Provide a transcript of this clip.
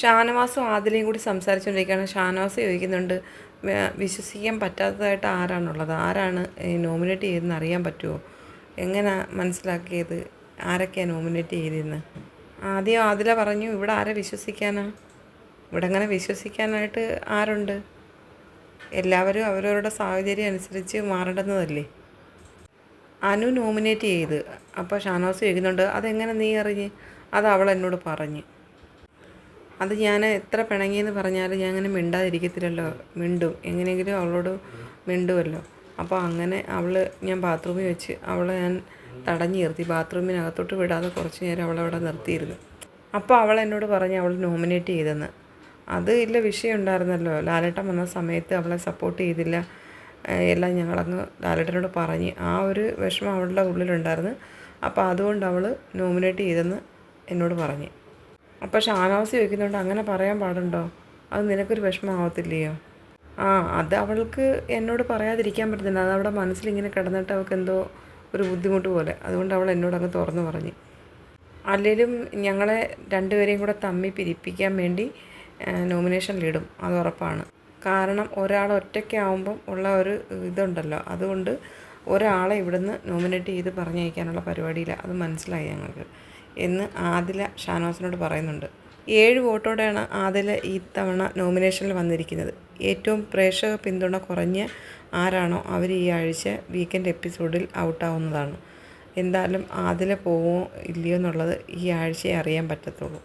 ഷാനവാസും ആദിലയും കൂടി സംസാരിച്ചുകൊണ്ടിരിക്കുകയാണ്. ഷാനവാസ് ചോദിക്കുന്നുണ്ട് വിശ്വസിക്കാൻ പറ്റാത്തതായിട്ട് ആരാണുള്ളത്? ആരാണ് നോമിനേറ്റ് ചെയ്തതെന്ന് അറിയാൻ പറ്റുമോ? എങ്ങനെ മനസ്സിലാക്കിയത്? ആരൊക്കെയാണ് നോമിനേറ്റ് ചെയ്തതെന്ന്? ആദ്യം ആദില പറഞ്ഞു ഇവിടെ ആരെ വിശ്വസിക്കാനാ? ഇവിടെ അങ്ങനെ വിശ്വസിക്കാനായിട്ട് ആരുണ്ട്? എല്ലാവരും അവരവരുടെ സാഹചര്യം അനുസരിച്ച് മാറേണ്ടുന്നതല്ലേ? അനു നോമിനേറ്റ് ചെയ്ത്. അപ്പോൾ ഷാനവാസ് ചോദിക്കുന്നുണ്ട് അതെങ്ങനെ നീ അറിഞ്ഞ്? അത് അവൾ എന്നോട് പറഞ്ഞ്. അത് ഞാൻ എത്ര പിണങ്ങിയെന്ന് പറഞ്ഞാലും ഞാൻ അങ്ങനെ മിണ്ടാതിരിക്കത്തില്ലല്ലോ. മിണ്ടും. എങ്ങനെയെങ്കിലും അവളോട് മിണ്ടുമല്ലോ അപ്പോൾ അങ്ങനെ അവൾ ഞാൻ ബാത്റൂമിൽ വെച്ച് അവളെ ഞാൻ തടഞ്ഞു നിർത്തി. ബാത്റൂമിനകത്തോട്ട് വിടാതെ കുറച്ച് നേരം അവളവിടെ നിർത്തിയിരുന്നു. അപ്പോൾ അവൾ എന്നോട് പറഞ്ഞ് അവൾ നോമിനേറ്റ് ചെയ്തെന്ന്. അത് ഇല്ല വിഷയം ഉണ്ടായിരുന്നല്ലോ. ലാലേട്ടൻ വന്ന സമയത്ത് അവളെ സപ്പോർട്ട് ചെയ്തില്ല. എല്ലാം ഞങ്ങളങ്ങ് ലാലേട്ടനോട് പറഞ്ഞ് ആ ഒരു വിഷമം അവളുടെ ഉള്ളിലുണ്ടായിരുന്നു. അപ്പോൾ അതുകൊണ്ട് അവൾ നോമിനേറ്റ് ചെയ്തെന്ന് എന്നോട് പറഞ്ഞ്. അപ്പോൾ ഷാനവാസ് ചോദിക്കുന്നുണ്ട് അങ്ങനെ പറയാൻ പാടുണ്ടോ? അത് നിനക്കൊരു വിഷമമാവത്തില്ലയോ? ആ അത് അവൾക്ക് എന്നോട് പറയാതിരിക്കാൻ പറ്റുന്നില്ല അത് അവിടെ മനസ്സിലിങ്ങനെ കിടന്നിട്ട് അവൾക്ക് എന്തോ ഒരു ബുദ്ധിമുട്ട് പോലെ. അതുകൊണ്ട് അവൾ എന്നോട് അങ്ങ് തുറന്നു പറഞ്ഞു. അല്ലെങ്കിലും ഞങ്ങളെ രണ്ടുപേരെയും കൂടെ തമ്മി പിരിപ്പിക്കാൻ വേണ്ടി നോമിനേഷനിലിടും അത് ഉറപ്പാണ്. കാരണം ഒരാൾ ഒറ്റയ്ക്കാവുമ്പം ഉള്ള ഒരു ഇതുണ്ടല്ലോ. അതുകൊണ്ട് ഒരാളെ ഇവിടുന്ന് നോമിനേറ്റ് ചെയ്ത് പറഞ്ഞയക്കാനുള്ള പരിപാടിയില്ല. അത് മനസ്സിലായി ഞങ്ങൾക്ക്. എന്ന് ആദില ഷാനവാസിനോട് പറയുന്നുണ്ട്. ഏഴ് വോട്ടോടെയാണ് ആദില ഈ തവണ നോമിനേഷനിൽ വന്നിരിക്കുന്നത്. ഏറ്റവും പ്രേക്ഷക പിന്തുണ കുറഞ്ഞ ആരാണോ അവർ ഈ ആഴ്ച വീക്കെൻഡ് എപ്പിസോഡിൽ ഔട്ടാവുന്നതാണ്. എന്തായാലും ആദില പോവോ ഇല്ലയോ എന്നുള്ളത് ഈ ആഴ്ചയെ അറിയാൻ പറ്റത്തുള്ളൂ.